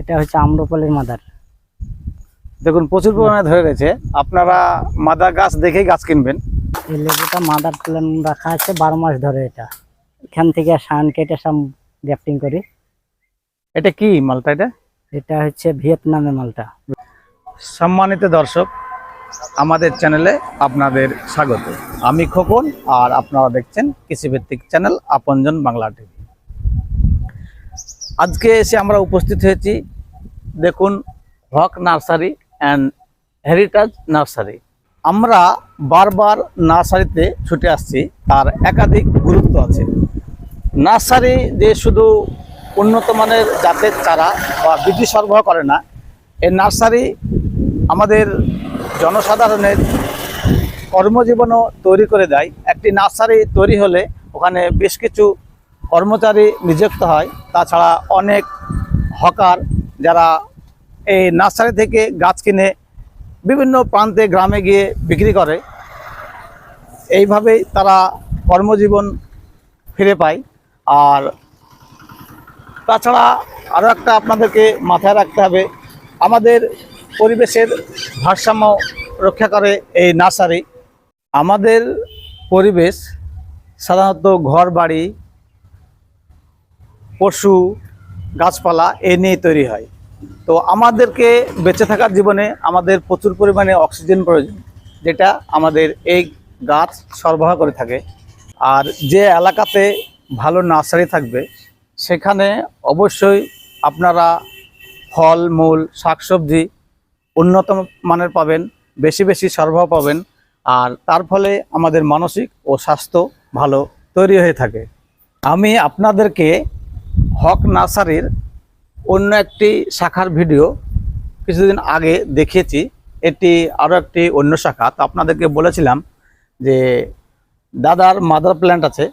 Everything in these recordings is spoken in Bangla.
এটা হচ্ছে আম্রপালের মাদার। দেখুন প্রচুর পরিমাণে ধরে গেছে আপনারা মাদার গাছ দেখেই গাছ কিনবেন। এই লেবুটা মাদার প্ল্যান রাখা আছে বারো মাস ধরে এটা। এখান থেকে সান কেটে সাম গ্যাপটিং করি। এটা কি মালটা এটা? এটা হচ্ছে ভিয়েতনামের মালটা। সম্মানিত দর্শক আমাদের চ্যানেলে আপনাদের স্বাগত। আমি খোকন আর আপনারা দেখছেন কৃষিভিত্তিক চ্যানেল আপনজন বাংলা টিভি। আজকে এসে আমরা উপস্থিত হয়েছি, দেখুন Haque nursery and heritage nursery. আমরা বারবার নার্সারিতে ছুটে আসছি, তার একাধিক গুরুত্ব আছে। নার্সারি যে শুধু উন্নত মানের জাতের চারা বা বীজ সরবরাহ করে না এই নার্সারি আমাদের জনসাধারণের কর্মজীবনও তৈরি করে দেয়। একটি নার্সারি তৈরি হলে ওখানে বেশ কিছু কর্মচারী নিযুক্ত হয়, তাছাড়া অনেক হকার যারা এই নার্সারি থেকে গাছ কিনে বিভিন্ন প্রান্তে গ্রামে গিয়ে বিক্রি করে, এইভাবেই তারা কর্মজীবন ফিরে পায়। আর তাছাড়া আরও একটা আপনাদেরকে মাথায় রাখতে হবে, আমাদের পরিবেশের ভারসাম্য রক্ষা করে এই নার্সারি। আমাদের পরিবেশ সাধারণত ঘর বাড়ি পশু, গাছপালা এ নিয়ে তৈরি হয়। তো আমাদেরকে বেঁচে থাকার জীবনে আমাদের প্রচুর পরিমাণে অক্সিজেন প্রয়োজন, যেটা আমাদের এই গাছ সরবরাহ করে থাকে। আর যে এলাকাতে ভালো নার্সারি থাকবে, সেখানে অবশ্যই আপনারা ফল, মূল, শাকসবজি উন্নত মানের পাবেন, বেশি বেশি সরবরাহ পাবেন, আর তার ফলে আমাদের মানসিক ও স্বাস্থ্য ভালো তৈরি হয়ে থাকে। আমি আপনাদেরকে হক নার্সারির অন্য একটি শাখার ভিডিও কিছুদিন আগে দেখিয়েছি। এটি আরও একটি অন্য শাখা। তো আপনাদেরকে বলেছিলাম যে দাদার মাদার প্ল্যান্ট আছে।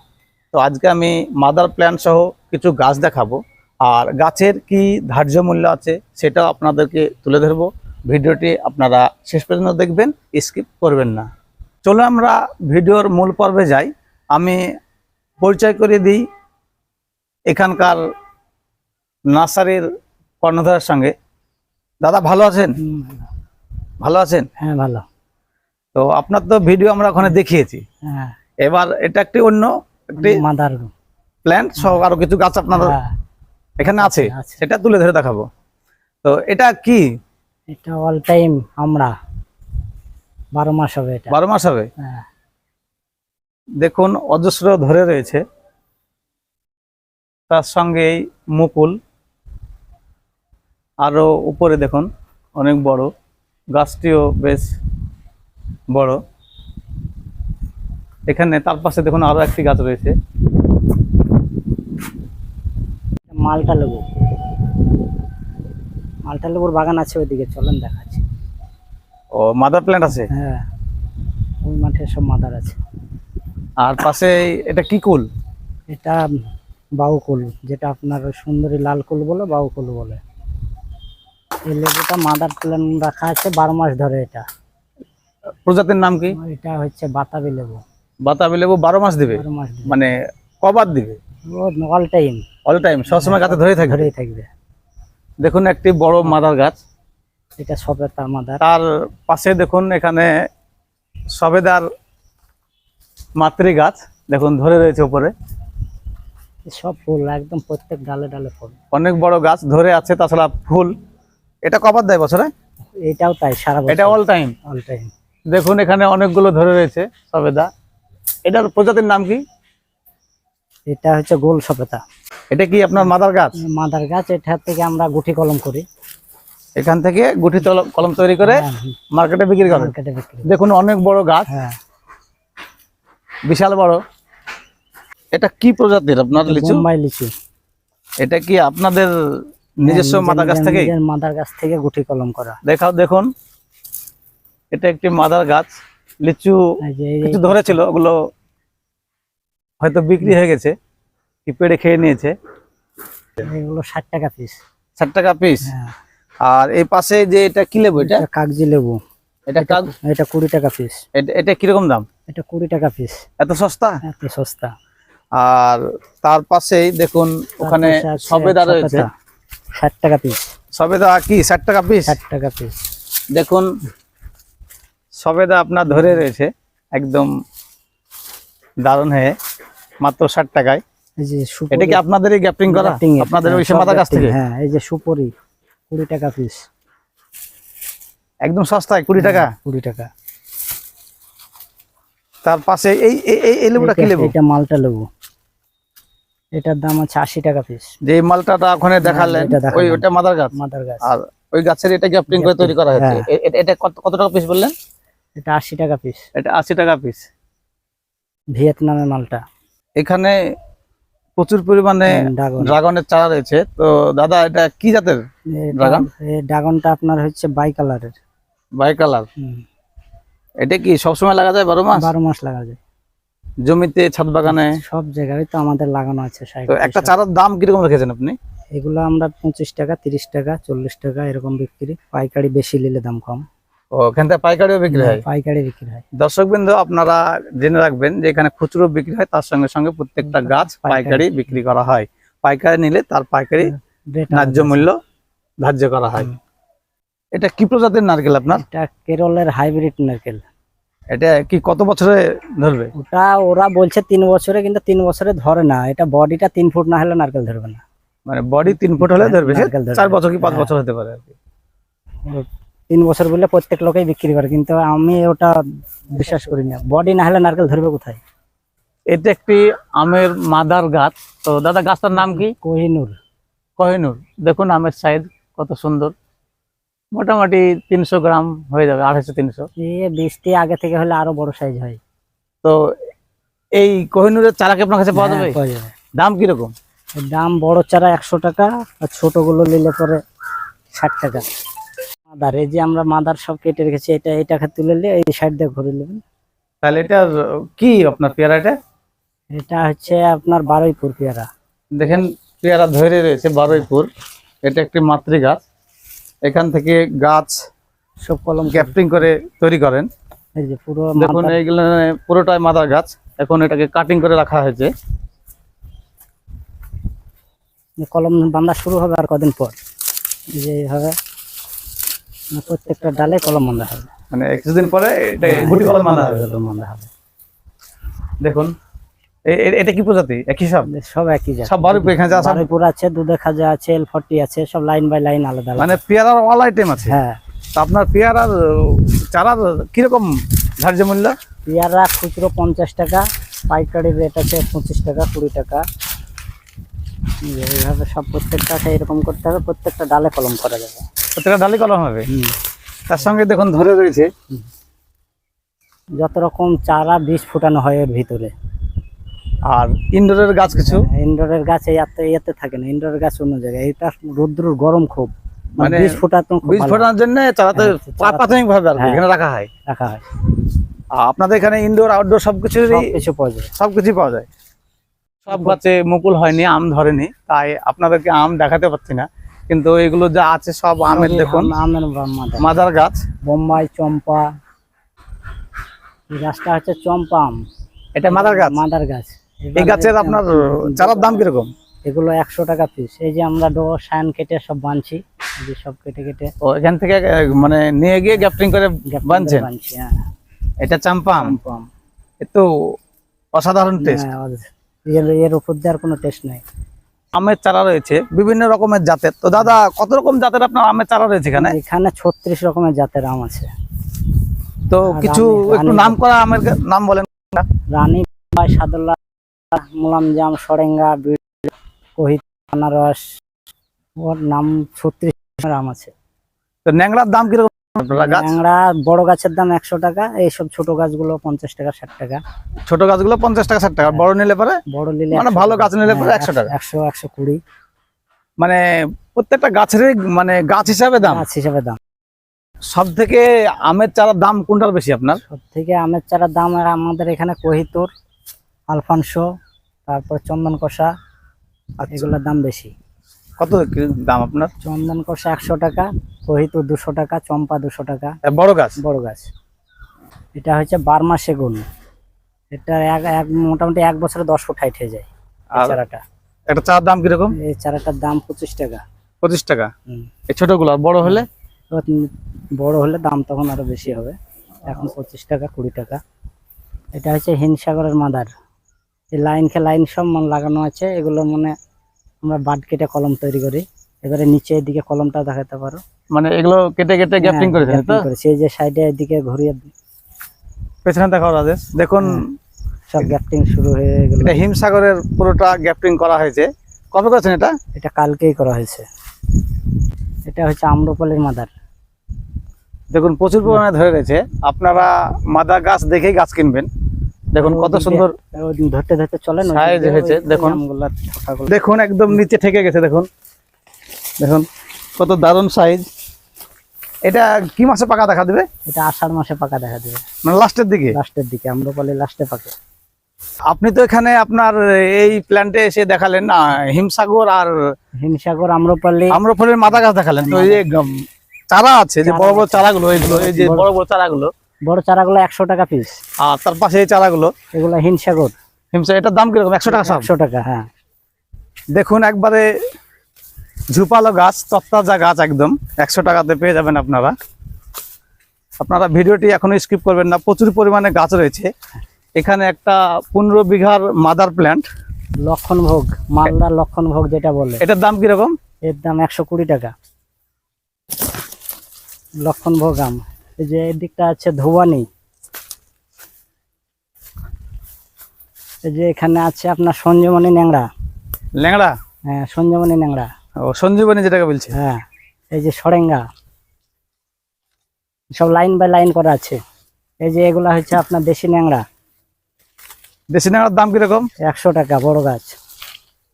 তো আজকে আমি মাদার প্ল্যান্ট সহ কিছু গাছ দেখাবো। আর গাছের কি ধার্য মূল্য আছে সেটাও আপনাদেরকে তুলে ধরবো। ভিডিওটি আপনারা শেষ পর্যন্ত দেখবেন, স্কিপ করবেন না। চলো আমরা ভিডিওর মূল পর্বে যাই। আমি পরিচয় করে দিই। এখানকার নার্সারির কর্ণধারের সঙ্গে। দাদা ভালো আছেন? ভালো। আছেন? হ্যাঁ ভালো। তো আপনার তো ভিডিও আমরা ওখানে দেখিয়েছি। হ্যাঁ। এবার এটা একটি অন্য একটি মাদার প্ল্যান্ট সহ আরও কিছু গাছ আপনার হ্যাঁ। এখানে আছে। সেটা তুলে ধরে দেখাবো। তো এটা কি? এটা অল টাইম আমরা। বারো মাস হবে এটা। বারো মাস হবে? হ্যাঁ। দেখুন অজস্র ধরে রয়েছে। তার সঙ্গে এই মুকুল। আরও উপরে দেখুন অনেক বড়। গাছটিও বেশ বড়। এখানে তার পাশে দেখুন আরও একটি গাছ রয়েছে। মালটা লেবু। মালটা লেবুর বাগান আছে ওইদিকে চলেন দেখাচ্ছি। ও মাদার প্ল্যান্ট আছে? হ্যাঁ ওই মাঠে সব মাদার আছে। আর পাশে এটা কি কুল? এটা বাউকুল যেটা আপনার সুন্দরী লাল কুল বলে বাউকুল বলে। এই লেবুটা মাদার প্ল্যান রাখা আছে বারো মাস ধরে এটা। প্রজাতির নাম কি? এটা হচ্ছে বাতাবি লেবু। বাতাবি লেবু বারো মাস দিবে? মাস মানে কবার দিবে? অল টাইম অল টাইম সবসময় গাছে ধরে থাকবে? ধরেই থাকবে। দেখুন একটি বড় মাদার গাছ। এটা সবেতা মাদার তার পাশে দেখুন এখানে সবেদার মাতৃ গাছ দেখুন ধরে রয়েছে উপরে। সব ফুল একদম প্রত্যেক ডালে ডালে ফুল। অনেক বড় গাছ ধরে আছে তাছাড়া ফুল এটা কবার দেয় বছরে? এটাও তাই সারা এটা অল টাইম অল টাইম দেখুন এখানে অনেকগুলো ধরে রয়েছে সবেদা। এটার প্রজাতির নাম কি? এটা হচ্ছে গোল সবেতা এটা কি আপনার মাদার গাছ? মাদার গাছ এটা থেকে আমরা গুটি কলম করি। এখান থেকে গুটি কলম তৈরি করে হ্যাঁ, মার্কেটে বিক্রি করেন। মার্কেটে বিক্রি দেখুন অনেক বড় গাছ। হ্যাঁ। বিশাল বড়। এটা কি প্রজাতির আপনার লিচু? বোম্বাই লিচু। এটা কি আপনাদের নিজস্ব হ্যাঁ, মাদার গাছ থেকে মাদার গাছ থেকে গুটি কলম করা। দেখাও দেখুন। এটা একটি মাদার গাছ। লিচু কিছু ধরেছিল ওগুলো হয়তো বিক্রি হয়ে গেছে কি পেড়ে খেয়ে নিয়েছে। এগুলো ষাট টাকা পিস ষাট টাকা পিস হ্যাঁ। আর এই পাশে যে এটা কি লেবু এটা? কাগজি লেবু। এটা এটা কুড়ি টাকা পিস এটা- কীরকম দাম? এটা কুড়ি টাকা পিস এত সস্তা? এত সস্তা। আর তার পাশেই দেখুন ওখানে সবেদা। রয়েছে। ষাট টাকা পিস সবেদা কি? ষাট টাকা পিস ষাট টাকা পিস দেখুন সবেদা আপনার ধরে রয়েছে একদম দারুণ হয়ে মাত্র ষাট টাকায়। এই যে সুপুরি এটা কি আপনাদেরই গ্যাপটিং করা? আপনাদের হ্যাঁ, ওই সব কাছ থেকে? হ্যাঁ এই যে সুপুরি কুড়ি টাকা পিস একদম সস্তায় কুড়ি টাকা? কুড়ি টাকা। তার পাশে এই এই- লেবুটা কি লেবু? এটা মালটা লেবু। এটার দাম আছে আশি টাকা পিস যে এই মালটাটা ওখানে দেখালেন ওই ওটা মাদার গাছ? মাদার গাছ। আর ওই গাছের এটা গ্যাপটিং করে তৈরি করা হয়েছে? হ্যাঁ। এটা কত কত টাকা পিস বললেন? এটা আশি টাকা পিস এটা আশি টাকা পিস ভিয়েতনামের মালটা। এখানে প্রচুর পরিমাণে ড্রাগন। ড্রাগনের চারা রয়েছে। তো দাদা এটা কি জাতের ড্রাগন? ড্রাগনটা আপনার হচ্ছে বাই কালারের বাই কালার এটা কি সবসময় লাগা যায় বারো মাস? বারো মাস লাগা যায়। জমিতে ছাদ বাগানে? সব জায়গায় তো আমাদের লাগানো আছে তো একটা চারার দাম কীরকম রেখেছেন আপনি? এগুলো আমরা পঁচিশ টাকা তিরিশ টাকা চল্লিশ টাকা এরকম বিক্রি। পাইকারি বেশি নিলে দাম কম। ও থেকে পাইকারিও বিক্রি হয়? পাইকারি বিক্রি হয়। দর্শক বিন্দু আপনারা জেনে রাখবেন যে এখানে খুচরো বিক্রি হয় তার সঙ্গে সঙ্গে প্রত্যেকটা গাছ পাইকারি। বিক্রি। করা হয়। পাইকারি নিলে তার পাইকারি ন্যায্য মূল্য ধার্য করা হয়। এটা কি প্রজাতির নারকেল আপনার? এটা কেরলের হাইব্রিড নারকেল। এটা কি কত বছরে ধরবে? ওটা ওরা বলছে তিন বছরে কিন্তু তিন বছরে ধরে না। এটা বডিটা তিন ফুট না হলে নারকেল ধরবে না। মানে বডি তিন ফুট হলে ধরবে নারকেল চার বছর কি পাঁচ হ্যাঁ। বছর হতে পারে তিন বছর বললে প্রত্যেক লোকেই বিক্রি করে কিন্তু আমি ওটা বিশ্বাস করি না। বডি না হলে নারকেল ধরবে কোথায়? এটা একটি আমের মাদার গাছ। তো দাদা গাছটার নাম কি? কোহিনুর। কহিনুর। দেখুন আমের সাইজ কত সুন্দর। মোটামুটি তিনশো গ্রাম হয়ে যাবে আড়াইশো তিনশো। এ বৃষ্টি আগে থেকে হলে আরও বড় সাইজ হয়। তো এই কোহিনুরের চারা কি আপনার কাছে পাওয়া যাবে? হ্যাঁ, যাবে। দাম কীরকম? দাম বড় চারা একশো টাকা আর ছোটগুলো নিলে পরে ষাট টাকা। মাদার এই যে আমরা মাদার সব কেটে রেখেছি এটা এটাকে তুলে নিলে এই সাইড দিয়ে ঘুরে নেবেন। তাহলে এটা কি আপনার পেয়ারা এটা? এটা হচ্ছে আপনার বারোইপুর পেয়ারা। দেখেন পেয়ারা ধরে রয়েছে বারুইপুর। এটা একটি মাতৃ গাছ। এখান থেকে গাছ সব কলম গ্যাপটিং করে তৈরি করেন। এই যে পুরো দেখুন এইগুলো পুরোটাই মাদার গাছ। এখন এটাকে কাটিং করে রাখা হয়েছে। কলম বান্ধা শুরু হবে আর কদিন পর। এই যে এইভাবে প্রত্যেকটা ডালে কলম বান্ধা হবে। মানে কিছুদিন পরে এটা গুটি কলম বাঁধা হবে। বান্ধা হবে। দেখুন এটা কি প্রজাতি? একই সব সব একই জাত সব বারুইপুর এখানে যা সব বারুইপুর আছে দুধে খাজা আছে এল ফর্টি আছে সব লাইন বাই লাইন আলাদা মানে পেয়ারার অল আইটেম আছে? হ্যাঁ। তো আপনার পেয়ারার চারার কীরকম ধার্য মূল্য? পেয়ারা খুচরো পঞ্চাশ টাকা পাইকারি রেট আছে পঁচিশ টাকা কুড়ি টাকা। এইভাবে সব প্রত্যেকটা এরকম করতে হবে প্রত্যেকটা ডালে কলম করা যাবে। প্রত্যেকটা ডালি কলম হবে? তার সঙ্গে দেখুন ধরে রয়েছে। যত রকম চারা বীজ ফুটানো হয় এর ভিতরে আর ইনডোরের গাছ কিছু? ইনডোরের গাছ এত এতে থাকে না ইনডোরের গাছ অন্য জায়গায়। এটা রৌদ্রুর গরম খুব। মানে মানে বীজ ফুটাতে বীজ ফোটানোর জন্য চারাতে হ্যাঁ, হ্যাঁ। এখানে রাখা হয়। রাখা হয়। আপনাদের এখানে ইনডোর আউটডোর সবকিছুরই সব কিছু পাওয়া যায়। সবকিছু পাওয়া যায়। সব গাছে মুকুল হয়নি আম ধরেনি তাই আপনাদেরকে আম দেখাতে পাচ্ছি না। কিন্তু এগুলো যা আছে সব আমের দেখুন। আমের মাদার গাছ। বোম্বাই চম্পা। গাছটা হচ্ছে চম্পা আম এটা মাদার গাছ? মাদার গাছ। এই গাছের আপনার চারার দাম কীরকম? এগুলো একশো টাকা পিস এই যে আমরা ডো সায়ন কেটে সব বানছি যে সব কেটে কেটে। ও এখান থেকে মানে নিয়ে গিয়ে গ্যাপটিং করে বানছেন? হ্যাঁ। এটা চাম্পা আম চম্পা আম এ তো অসাধারণ টেস্ট হ্যাঁ, এর উপর দিয়ে আর কোনো টেস্ট নেই। আমের চারা রয়েছে বিভিন্ন রকমের জাতের। তো দাদা কত রকম জাতের আপনার আমের চারা রয়েছে এখানে? এখানে ছত্রিশ রকমের জাতের আম আছে। তো কিছু একটু নাম করা আমের নাম বলেন। রানী বাই সাদুল্লা মুলামজাম সরেঙ্গা কহিত আনারস ওর নাম ছত্রিশ আম আছে। তো ন্যাংরার দাম কীরকম? গাছ? বড় গাছের দাম একশো টাকা এইসব ছোট গাছগুলো পঞ্চাশ টাকা ষাট টাকা। ছোট গাছগুলো পঞ্চাশ টাকা ষাট টাকা বড় নিলে পরে? বড় নিলে মানে ভালো গাছ নিলে পরে হ্যাঁ, 100 টাকা। একশো একশো কুড়ি। মানে প্রত্যেকটা গাছেরই মানে গাছ হিসাবে দাম? গাছ হিসাবে দাম। সব থেকে আমের চারার দাম কোনটার বেশি আপনার? সব থেকে আমের চারার দাম আমাদের এখানে কহিতুর আলফানসো তারপর চন্দন কষা আচ্ছা। এগুলোর দাম বেশি। কত দাম আপনার? চন্দন কষা একশো টাকা কহিতুর দুশো টাকা চম্পা দুশো টাকা। বড় গাছ? বড় গাছ। এটা হচ্ছে বারমা সেগুন। এটা এক এক মোটামুটি এক বছরে দশ ফুট হাইট হয়ে যায় চারাটা। একটা চারার দাম কীরকম? এই চারাটার দাম পঁচিশ টাকা। পঁচিশ টাকা? এই ছোটগুলো বড় হলে? বড় হলে দাম তখন আরও বেশি হবে। এখন পঁচিশ টাকা কুড়ি টাকা। এটা হচ্ছে হিমসাগরের মাদার। এই লাইন খে লাইন সব মানে লাগানো আছে এগুলো মানে আমরা বাদ কেটে কলম তৈরি করি। এবারে নিচে এদিকে কলমটা দেখাতে পারো। মানে এগুলো কেটে কেটে হ্যাঁ, করেছেন তো? করেছি। যে সাইডে এদিকে ঘুরিয়ে পেছনে দেখাও রাজেশ দেখুন সব গ্যাপটিং শুরু হয়ে গেল। এটা হিমসাগরের পুরোটা গ্যাপটিং করা হয়েছে। কবে করেছেন এটা? এটা কালকেই করা হয়েছে। এটা হচ্ছে আম্রপালির মাদার। দেখুন প্রচুর পরিমাণে ধরে রয়েছে। আপনারা মাদা গাছ দেখেই গাছ কিনবেন। দেখুন কত সুন্দর ধরতে ধরতে ওই Size দিকে হয়েছে, দেখুন। দেখুন একদম নিচে ঠেকে গেছে দেখুন। দেখুন কত দারুণ সাইজ। এটা কি মাসে পাকা দেখা দিবে? এটা আষাঢ় মাসে পাকা দেখা দেবে। মানে লাস্টের দিকে? লাস্টের দিকে আম্রপালি লাস্টে পাকে। আপনি তো এখানে আপনার এই প্ল্যান্টে এসে দেখালেন না হিমসাগর আর হিমসাগর আম্রপালি। আম্রফলের মাথা গাছ দেখালেন। তো এই যে চারা আছে যে বড় বড় চারাগুলো এইগুলো এই যে বড় বড় চারাগুলো বড় চারাগুলো একশো টাকা পিস আর তার পাশে এই চারাগুলো? এগুলো হিমসাগর। হিমসা এটার দাম কীরকম? একশো টাকা একশো টাকা হ্যাঁ। দেখুন একবারে ঝুপালো গাছ তত্তাজা গাছ একদম। একশো টাকাতে পেয়ে যাবেন আপনারা। আপনারা ভিডিওটি এখনও স্কিপ করবেন না। প্রচুর পরিমাণে গাছ রয়েছে। এখানে একটা পনেরো বিঘার মাদার প্ল্যান্ট লক্ষণ ভোগ মালদা লক্ষণ ভোগ যেটা বলে। এটার দাম কীরকম? এর দাম একশো কুড়ি টাকা। লক্ষণ ভোগ আম। এই যে এর দিকটা আছে ধুবানি এই যে এখানে আছে আপনার সঞ্জীবনী ন্যাংরা ল্যাংড়া হ্যাঁ সঞ্জীবনী ন্যাংরা ও সঞ্জীবনী যেটাকে বলছে। হ্যাঁ এই যে সরেঙ্গা। সব লাইন বাই লাইন করা আছে। এই যে এগুলা হচ্ছে আপনার দেশি ন্যাংরা দেশি ল্যাংড়ার দাম কীরকম? একশো টাকা বড় গাছ।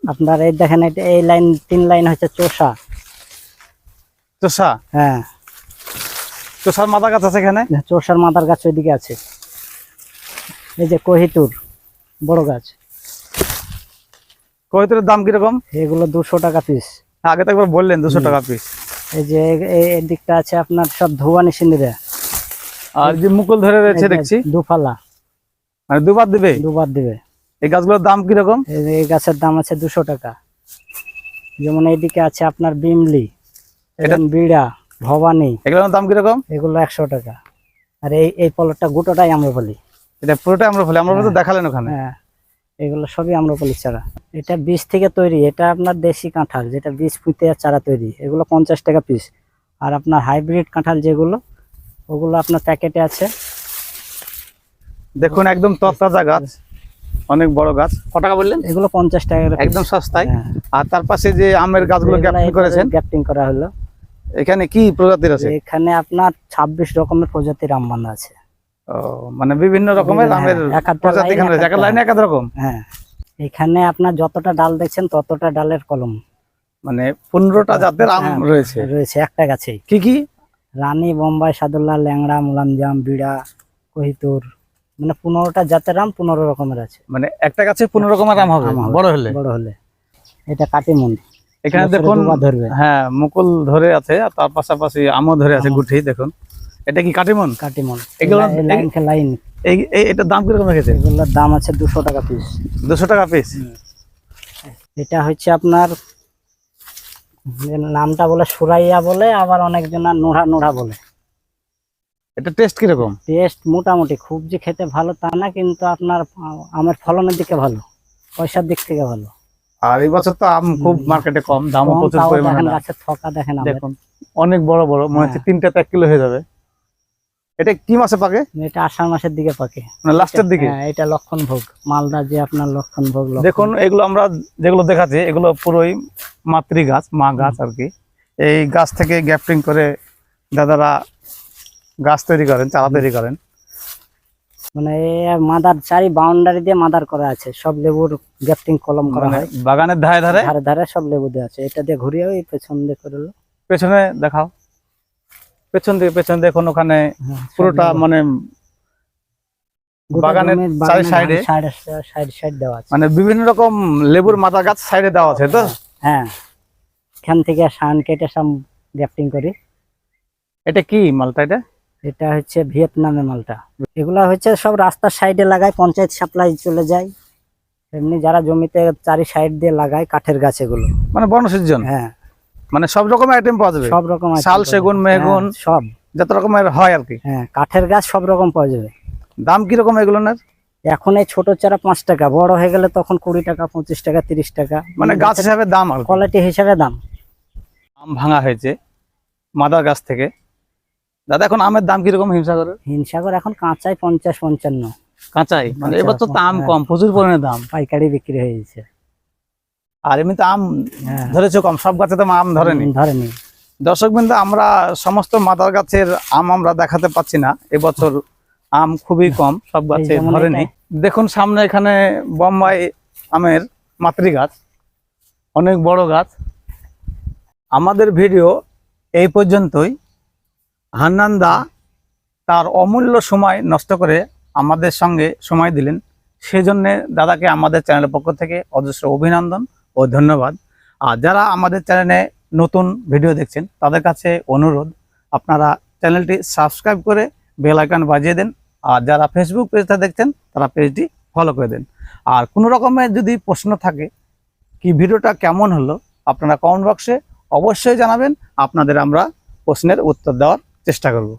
আপনার এই দেখেন এই লাইন তিন লাইন হচ্ছে চোষা। চোষা? হ্যাঁ। চোষার মাদা গাছ আছে এখানে? চোষার মাদার গাছ ওইদিকে আছে। এই যে কহিতুর বড় গাছ। কৈতুরের দাম কীরকম? এগুলো দুশো টাকা পিস আগে তো একবার বললেন দুশো টাকা পিস এই যে এই দিকটা আছে আপনার সব ধুয়ানি সিন্দিরা। আর যে মুকুল ধরে রয়েছে দেখছি? দুফালা। মানে দুবার দিবে? দুবার দিবে। এই গাছগুলোর দাম কীরকম? এই গাছের দাম আছে দুশো টাকা। যেমন এইদিকে আছে আপনার বিমলি। এটা বিড়া। ভবানী এগুলোর দাম কীরকম? এগুলো একশো টাকা। আর এই এই পলটটা গোটাটাই বলি। এটা পুরোটাই আমরা ফলে আমরা তো দেখালেন ওখানে। হ্যাঁ এগুলো সবই আম্রপালি চারা এটা বীজ থেকে তৈরি এটা আপনার দেশি কাঁঠাল যেটা বীজ পুঁতে আর চারা তৈরি এগুলো পঞ্চাশ টাকা পিস আর আপনার হাইব্রিড কাঁঠাল যেগুলো ওগুলো আপনার প্যাকেটে আছে। দেখুন একদম তরতাজা গাছ অনেক বড় গাছ। ক টাকা বললেন? এগুলো পঞ্চাশ টাকা একদম সস্তায়। হ্যাঁ। আর তার পাশে যে আমের গাছগুলো গ্যাপটিং করেছেন? গ্যাপটিং করা হলো। এখানে কি প্রজাতির আছে? এখানে আপনার ছাব্বিশ রকমের প্রজাতির আম বাঁধা আছে। মানে বিভিন্ন রকমের হ্যাঁ, আমের প্রজাতি এখানে এক লাইনে এক রকম? হ্যাঁ এখানে আপনার যতটা ডাল দেখছেন ততটা ডালের কলম। মানে পনেরোটা জাতের আম হ্যাঁ, রয়েছে। রয়েছে একটা গাছে কি কি? রানী বোম্বাই সাদুল্লাহ ল্যাংড়া মুলামজাম বিড়া কহিতুর মানে পনেরোটা জাতের আম পনেরো রকমের আছে। মানে একটা গাছে পনেরো রকমের আম হবে বড় হলে? বড় হলে। এটা কাটিমন। এখানে দেখুন হ্যাঁ মুকুল ধরে আছে আর তার পাশাপাশি আমও ধরে আছে গুঠি দেখুন। এটা কি কাটিমন? কাটিমন। এগুলো- লাইন এই এটার দাম কীরকম রেখেছে? এগুলোর দাম আছে দুশো টাকা পিস দুশো টাকা পিস এটা হচ্ছে আপনার নামটা বলে সুরাইয়া বলে আবার অনেকজন নোড়া নোড়া বলে। এটা টেস্ট কীরকম? টেস্ট মোটামুটি খুব যে খেতে ভালো তা না কিন্তু আপনার আমের ফলনের দিকে ভালো পয়সার দিক থেকে ভালো। আর এই বছর তো আম খুব মার্কেটে কম দামও প্রচুর পরিমাণে। থকা দেখেন দেখুন অনেক বড় বড় মনে হচ্ছে হ্যাঁ। তিনটা তো এক কিলো হয়ে যাবে। এটা কি মাসে পাকে? এটা আষাঢ় মাসের দিকে পাকে। মানে লাস্টের দিকে? হ্যাঁ, এটা লক্ষণ ভোগ মালদা যে আপনার লক্ষণ। ভোগ দেখুন এগুলো আমরা যেগুলো দেখাচ্ছি এগুলো পুরোই মাতৃ গাছ মা গাছ আর কি। এই গাছ থেকে গ্যাপটিং করে দাদারা গাছ তৈরি করেন চারা তৈরি করেন। মানে মাদার চারি বাউন্ডারি দিয়ে মাদার করা আছে। সব লেবুর গ্যাপটিং কলম করা মানে হয়। বাগানের ধারে ধারে? ধারে ধারে সব লেবু দেওয়া আছে। এটা দিয়ে ঘুরিয়ে ওই পেছন দিয়ে করে পেছনে দেখাও। পেছন দিকে পেছন দেখুন ওখানে হ্যাঁ, পুরোটা মানে বাগানের চারি সাইডে? সাইডে দেওয়া আছে। মানে বিভিন্ন রকম লেবুর মাথা গাছ সাইডে দেওয়া আছে তো? হ্যাঁ। এখান থেকে শান কেটে সব গ্যাপটিং করি। এটা কি মালটা এটা? এটা হচ্ছে ভিয়েতনামে মালটা। এগুলা হচ্ছে সব রাস্তার সাইডে লাগায় পঞ্চায়েত সাপ্লাই চলে যায়। এমনি যারা জমিতে চারি সাইড দিয়ে লাগায় কাঠের গাছ এগুলো। মানে বনসৃজন হ্যাঁ। মানে সব রকমের আইটেম পাওয়া যাবে? সব রকম শাল, সেগুন, যাবে। মেহগুন। হ্যাঁ, সব। যত রকমের হয় আর কি। হ্যাঁ কাঠের গাছ সব রকম পাওয়া যাবে। দাম কীরকম এগুলো না এখন এই ছোট চারা পাঁচ টাকা বড় হয়ে গেলে তখন কুড়ি টাকা পঁচিশ টাকা তিরিশ টাকা। মানে গাছ হিসাবে দাম আর কোয়ালিটি হিসাবে দাম। আম ভাঙা হয়েছে মাদার গাছ থেকে। দাদা এখন আমের দাম কীরকম হিমসাগরের? হিমসাগর এখন কাঁচাই পঞ্চাশ পঞ্চান্ন। কাঁচাই? মানে এবার তো আম হ্যাঁ। কম প্রচুর পরিমাণে দাম। পাইকারি বিক্রি হয়ে গেছে। আর এমনিতে আম হ্যাঁ। ধরেছে কম সব গাছে তো আম ধরেনি। ধরেনি। দর্শক বিন্দু আমরা সমস্ত মাদার গাছের আম আমরা দেখাতে পাচ্ছি না। এবছর আম খুবই কম সব গাছে ধরেনি। দেখুন সামনে এখানে বোম্বাই আমের মাতৃ গাছ অনেক বড় গাছ। আমাদের ভিডিও এই পর্যন্তই। হান্নান দা তার অমূল্য সময় নষ্ট করে আমাদের সঙ্গে সময় দিলেন। সেজন্যে দাদাকে আমাদের চ্যানেলের পক্ষ থেকে অজস্র অভিনন্দন ও ধন্যবাদ। আর যারা আমাদের চ্যানেলে নতুন ভিডিও দেখছেন, তাদের কাছে অনুরোধ, আপনারা চ্যানেলটি সাবস্ক্রাইব করে বেল আইকন বাজিয়ে দেন। আর যারা ফেসবুক পেজটা দেখছেন, তারা পেজটি ফলো করে দেন। আর কোনো রকমের যদি প্রশ্ন থাকে, কি ভিডিওটা কেমন হলো, আপনারা কমেন্ট বক্সে অবশ্যই জানাবেন। আপনাদের আমরা প্রশ্নের উত্তর দেওয়ার চেষ্টা করব।